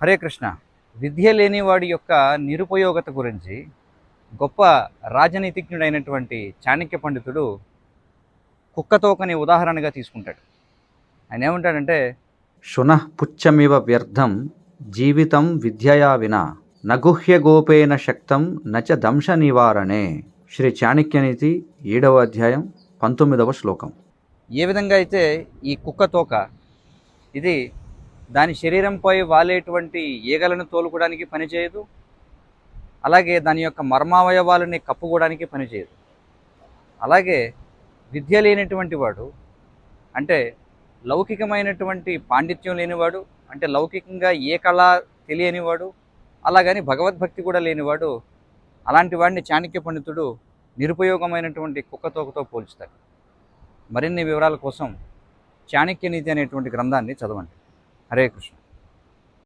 హరే కృష్ణ. విద్య లేనివాడి యొక్క నిరుపయోగత గురించి గొప్ప రాజనీతిజ్ఞుడైనటువంటి చాణక్య పండితుడు కుక్కతోకని ఉదాహరణగా తీసుకుంటాడు. ఆయన ఏమంటాడంటే శునః పుచ్చమివ వ్యర్థం జీవితం విద్యయా వినా నగుహ్య గోపేన శక్తం నచ దంశ నివారణే. శ్రీ చాణక్యనీతి ఏడవ అధ్యాయం పంతొమ్మిదవ శ్లోకం. ఏ విధంగా అయితే ఈ కుక్క తోక ఇది దాని శరీరంపై వాలేటువంటి ఈగలను తోలుకోవడానికి పనిచేయదు. అలాగే దాని యొక్క మర్మావయవాలని కప్పుకోవడానికి పనిచేయదు. అలాగే విద్య లేనటువంటి వాడు అంటే లౌకికమైనటువంటి పాండిత్యం లేనివాడు అంటే లౌకికంగా ఏ కళ తెలియనివాడు అలాగని భగవద్భక్తి కూడా లేనివాడు అలాంటి వాడిని చాణక్య పండితుడు నిరుపయోగమైనటువంటి కుక్కతోకతో పోల్చుతాడు. మరిన్ని వివరాల కోసం చాణక్య నీతి అనేటువంటి గ్రంథాన్ని చదవండి. హరే కృష్ణ